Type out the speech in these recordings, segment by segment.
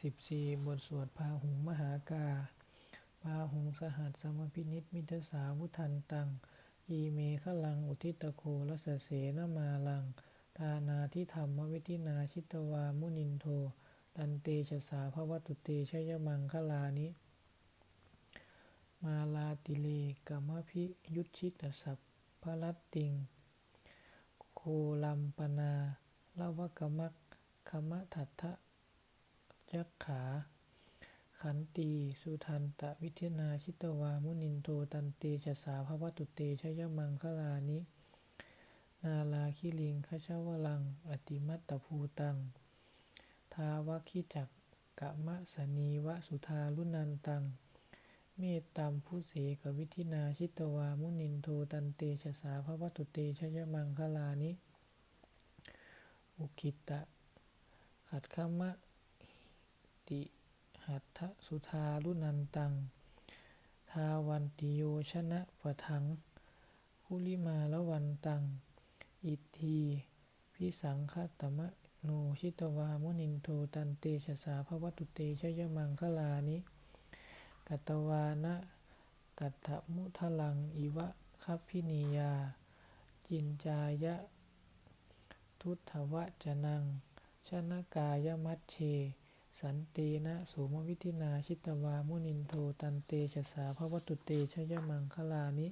14 บทสวดพาหุงมหากา พาหุงสหัสสมพินิจมิทสาวุทันตัง อีเมฆลังอุทิตโครสเสนมาลัง ทานาทิธรรมวิธินาชิตวามุนินโท ตันเตชะสาภวตุเตชยมังคลานิ มาลาติเลกมพิยุชิตสัพพลัตติง โคลัมปนาลวกมักคมะทัตถะ ยักขา ขันตี สุทันตะวิทนาชิตวา มุนินโทตันเตชะสาภวตุเตชยมังคลานิ นาลาคิลิงคชาวลัง อติมัตตภูตัง ทาวคิจักกะมะสนีวะสุธารุนันตัง เมตตามผู้เสกวิธินาชิตวา มุนินโทตันเตชะสาภวตุเตชยมังคลานิ อุคิตะขัดขมะ ติ หัตถสุธารุนันตัง ทาวันติโยชนะปะทังคุลิมาละวันตัง อิทีพิสังคตมะโนชิตวามุนินโทตันเตชะสาภวัตุเตชยมังคลานิ กัตตวานะกัตถมุทลังอิวะคัพพินียา จินจายะ ทุตถวะจนัง ชนะกายมัชเช สันเตนะโสมวิธินาชิตวามุนินโทตันเตชะสาภวตุเตชยมังคลานิ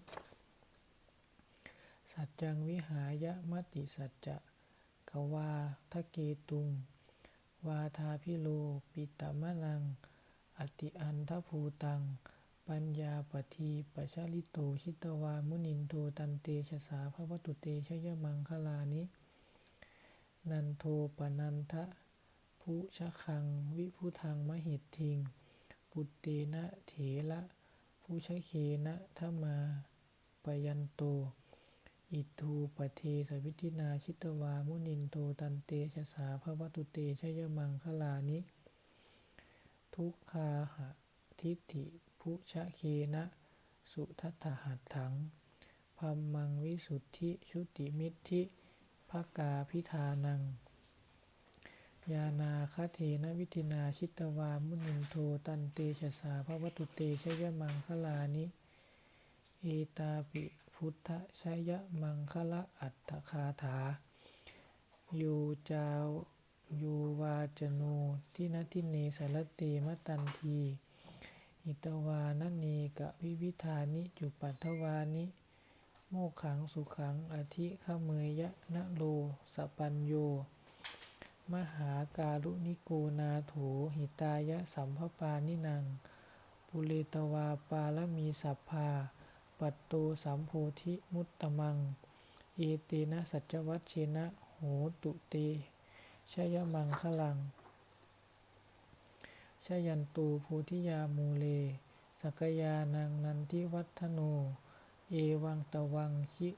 สัจจังวิหายะมติสัจจะกวาทะเกตุง วาทาพิโลปิตมะนัง อติอันทภูตัง ปัญญาปทีปชาลิโตชิตวามุนินโทตันเตชะสาภวตุเตชยมังคลานิ นันโทปนันทะ พุชะคัง วิพุทังมหิตทิง ปุตเตนะเถระพุชะเคนะทมาปยันโต อิทูปเทสวิธินาชิตวา มุนินโทตันเตชะสาภวตุเตชยมังคลานิ ทุกขาหะทิฏฐิพุชะเคนะ สุทัตหัตถังพัมมังวิสุทธิชุติมิทธิภกาพิธานัง ยานาคเทนะวิธินาชิตวามุนินโทตันเตชะสาภวตุเตชยมังคลานิเอตาปิพุทธชยมังคละอัตถคาถาโยจาวโยวาจโนทินทิเนสารเตมตันทีหิตวานเนกะวิวิธานิจุปัทวานิโมขังสุขังอธิขเมยยะนะโลสปัญโย มหาการุณิโกนาโถหิตายะสัมภปานินัง ปุเรตวาปาลมีสัพพา ปัตโตสัมโพธิมุตตมัง เอเตนะสัจวัชเชนะโหตุเตชยมังคลังชยันตูโพธิยามูเลสกยานังนันทิวัฒโน เอวังตวังชิ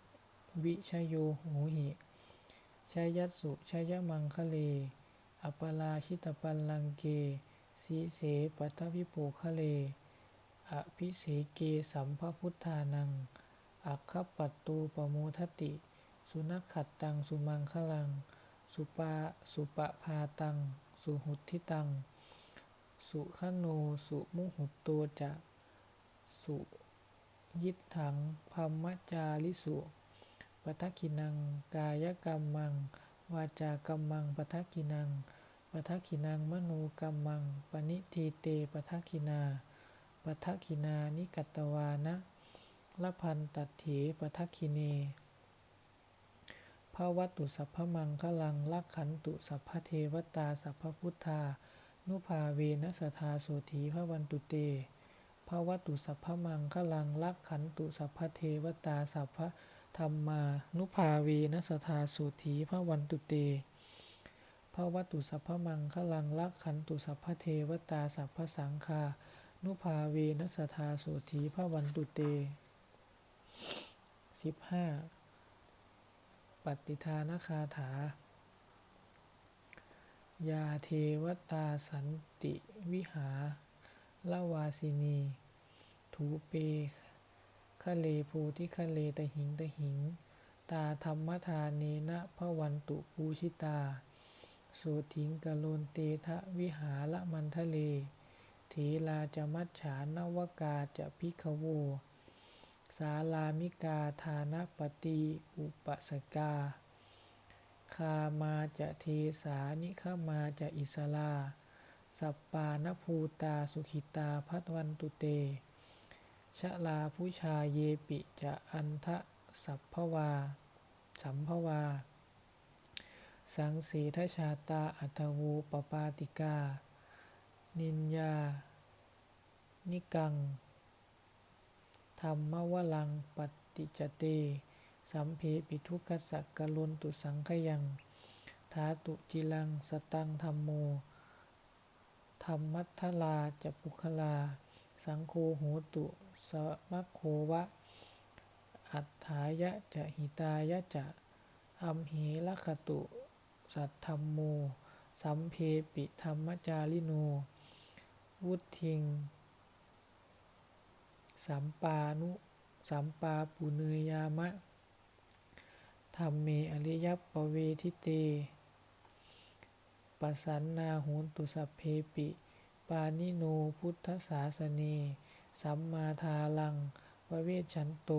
วิชโยโหหิ ชยัสสุชยมังคะเล อัปปลาชิตปัลลังเก สีเสปัทวิโปคะเล อภิเสเกสัมภพุทธานัง อัคคปัตตูปโมทติ สุนัขขัดตัง สุมังคลัง สุปาสุปภาตัง สุหุทิตัง สุขโน สุมุหุตโตจะ สุยิทถังพัมมจาริสุ ปทักขินัง กายกรรมัง วาจากรรมังปทักขินังปทักขินังมโนกรรมัง ปณิทีเตปทักขินาปทักขินานิกัตวานะละพันตัดเถปทักขิเนภวัตตุสัพพมังคลังลักขันตุสัพพเทวตาสัพพพุทธา นุภาเวนัสธาโสธีพระวันตุเตภวัตตุสัพพมังคลังลักขันตุสัพพเทวตาสัพพ ธรรมานุภาเวนัสธาโสธีพระวันตุเตภวัตุสัพพมังคลังลักขันตุสัพพเทวตาสัพพสังฆานุภาเวนัสธาโสธีพระวันตุเตสิบห้าปฏิทานคาถา ยาเทวตาสันติวิหาลวาสินี ถูเป คะเลโพธิคะเลตหิงตหิง ตาธรรมทานเนนะพระวันตุปูชิตา โสโสถิงกะโลนเตทะวิหารมันทะเล เถลาจะมัจฉานวกาจะพิกขโว สาลามิกาทานปฏิอุปสกา คามาจะเทสานิขมาจะอิสลา สัปปานภูตาสุขิตาพัทวันตุเต ชะลาผู้ชาเยปิจะอันทะสัพพวา สัมภวา สังสีทชาตาอัตวูปปาติกา นินยา นิกัง ธรรมวลังปฏิจเต สัมเพปิทุกขสักกะลนตุสังขยังทาตุจิลังสตังธรรมโม ธรรมัทธลาจะปุคลา สังโฆโหตุสมัคโควะ อัฏฐายะจะหิตายะจะอัมเหลคตุ สัทธัมโม สัมเพปิธรรมจาริโน วุทิง สัมปานุสัมปาปุเนยยามะธรรมเมอริยปเวทิเตปสันนาโหนตุสัพเพปิ ปานิโนพุทธศาสเนสัมมาทาลังวเวชันโต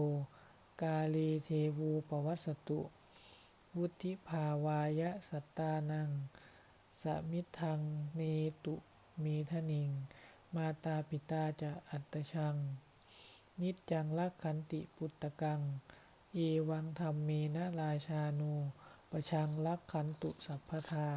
กาเลเทวูปวัสสตุ วุธิภาวายะสัตตานัง สมิทธังเนตุเมทนิง มาตาปิตาจะอัตชัง นิจจังลักขันติปุตตะกัง เอวังธรรมเมนะราชาโนประชังลักขันตุสัพพทา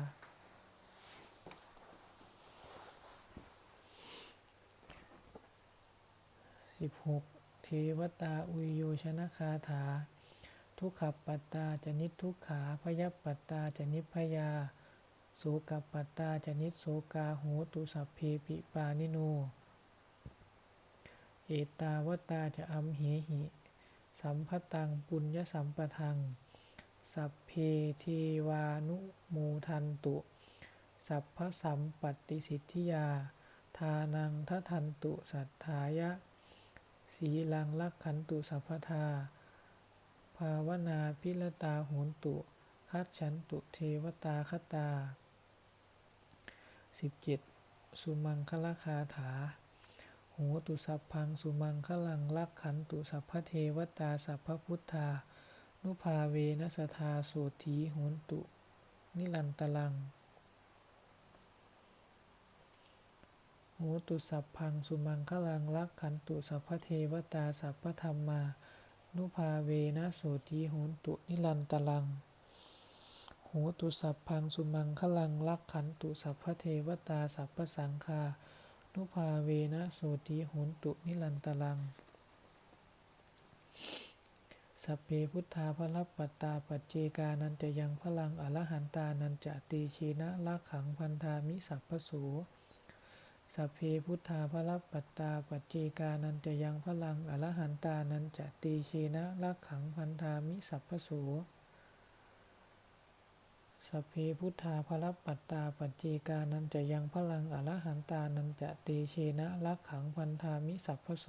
สิบหกเทวตาอุยโยชนะคาถา ทุกขปัตตาจะนิทุกขาพยปัตตาจะนิพพยาโสกปัตตาจะนิโสกาโหตุสัพเพปิปานิโน เอตาวตาจะอัมเหหิ สัมพตังปุญญสัมปทัง สัพเพเทวานุโมทันตุ สัพพสัมปติสิทธิยา ทานังทัทันตุสัทธายะ สีลังลักขันตุสัพพทา ภาวนาพิรตาโหนตุคัดฉันตุเทวตาคตาสิบเจ็ดสุมังคลคาถา โหตุสัพพังสุมังคลังลักขันตุสัพพเทวตาสัพพพุทธา นุภาเวนัสธาโสถีโหนตุ นิรันตลัง หตุสัพพังสุมังคลังลักขันตุสัพพเทวตาสัพพธรรมา นุภาเวนะโสทีโหนตุนิรันตลังโหตุสัพพังสุมังคลังลักขันตุสัพพเทวตาสัพพสังฆานุภาเวนะโสทีโหนตุนิรันตลัง สัพเพพุทธาภลัปปัตตาปัจเจกานันจะยังพลังอรหันตานันจะตีชีนะลักขังพันธามิสัพพโส สัพเพพุทธาภลัปปัตตาปัจเจกานันจะยังพลังอรหันตานันจะตีชีนะลักขังพันธามิสัพพโสสัพเพพุทธาภลัปปัตตาปัจเจกานันจะยังพลังอรหันตานันจะตีชีนะลักขังพันธามิสัพพโส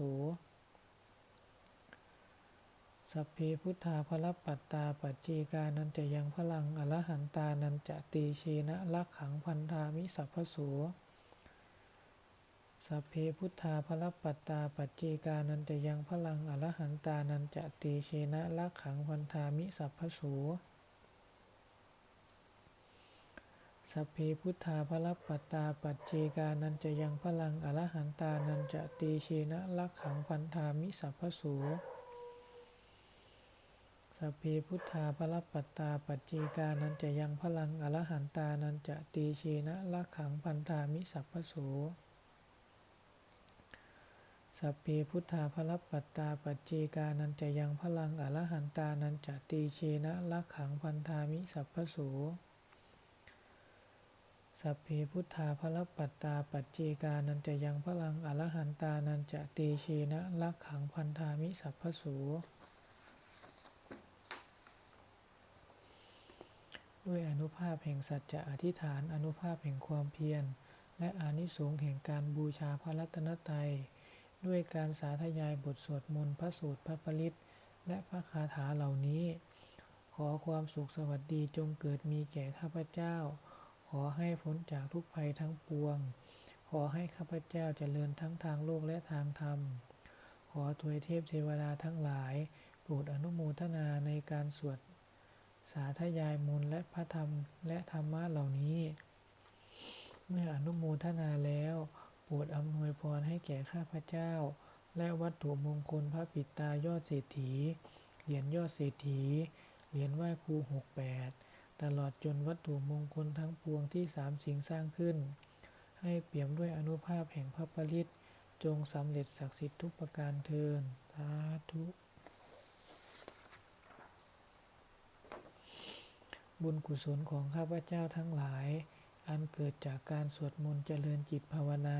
สัพเพพุทธาภลัปปัตตาปัจเจกานันจะยังพลังอรหันตานันจะตีชีนะลักขังพันธามิสัพพโส สัพเพพุทธาภลัปปัตตาปัจเจกานันจะยังพลังอรหันตานันจะตีชนะลักขังพันธามิสัพพโสสัพเพพุทธาภลัปปัตตาปัจเจกานันจะยังพลังอรหันตานันจะตีชนะลักขังพันธามิสัพพโสสัพเพพุทธาภลัปปัตตาปัจเจกานันจะยังพลังอรหันตานันจะตีชนะลักขังพันธามิสัพพโส สัพเพพุทธาภลัปัตตาปัจเจกานันจะยังพลังอรหันตานันจะตีชนะลักขังพันธามิสัพพโสสัพเพพุทธาภลัปัตตาปัจเจกานันจะยังพลังอรหันตานันจะตีชนะลักขังพันธามิสัพพโสด้วยอนุภาพแห่งสัจจะอธิษฐานอนุภาพแห่งความเพียร และอานิสงส์แห่งการบูชาพระรัตนตรัย ด้วยการสาธยายบทสวดมนต์พระสูตรพระปริตและพระคาถาเหล่านี้ ขอความสุขสวัสดีจงเกิดมีแก่ข้าพเจ้า ขอให้พ้นจากทุกภัยทั้งปวง ขอให้ข้าพเจ้าเจริญทั้งทางโลกและทางธรรม ขอทวยเทพเทวดาทั้งหลายโปรดอนุโมทนาในการสวดสาธยายมนต์และพระธรรมและธรรมะเหล่านี้ เมื่ออนุโมทนาแล้ว โปรดอำนวยพรให้แก่ข้าพเจ้า และวัตถุมงคลพระปิตายอดเศรษฐี เหรียญยอดเศรษฐี เหรียญไหว้ครูหกแปดตลอดจนวัตถุมงคลทั้งปวงที่สามสิ่งสร้างขึ้น ให้เปี่ยมด้วยอนุภาพแห่งพระปริตจงสำเร็จศักดิ์สิทธิ์ทุกประการเทินสาธุบุญกุศลของข้าพเจ้าทั้งหลาย อันเกิดจากการสวดมนต์เจริญจิตภาวนา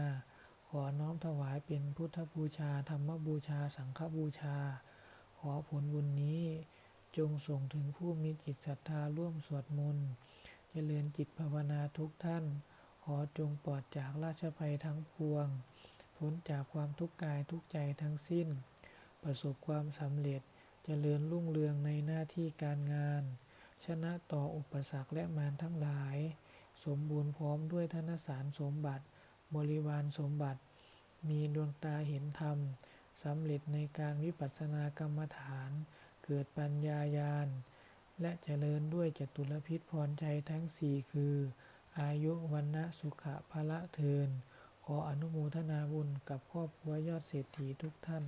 ขอน้อมถวายเป็นพุทธบูชา ธรรมบูชา สังฆบูชา ขอผลบุญนี้ จงส่งถึงผู้มีจิตศรัทธาร่วมสวดมนต์เจริญจิตภาวนาทุกท่าน ขอจงปลอดจากราชภัยทั้งปวง พ้นจากความทุกข์กายทุกใจทั้งสิ้น ประสบความสำเร็จเจริญรุ่งเรืองในหน้าที่การงาน ชนะต่ออุปสรรคและมารทั้งหลาย สมบูรณ์พร้อมด้วยธนสารสมบัติ บริวารสมบัติ มีดวงตาเห็นธรรมสำเร็จในการวิปัสสนากรรมฐาน เกิดปัญญายาณ และเจริญด้วยจตุรพิษพรใจทั้งสี่คือ อายุวันนะสุขะพละเทิน ขออนุโมทนาบุญกับครอบครัวยอดเศรษฐีทุกท่าน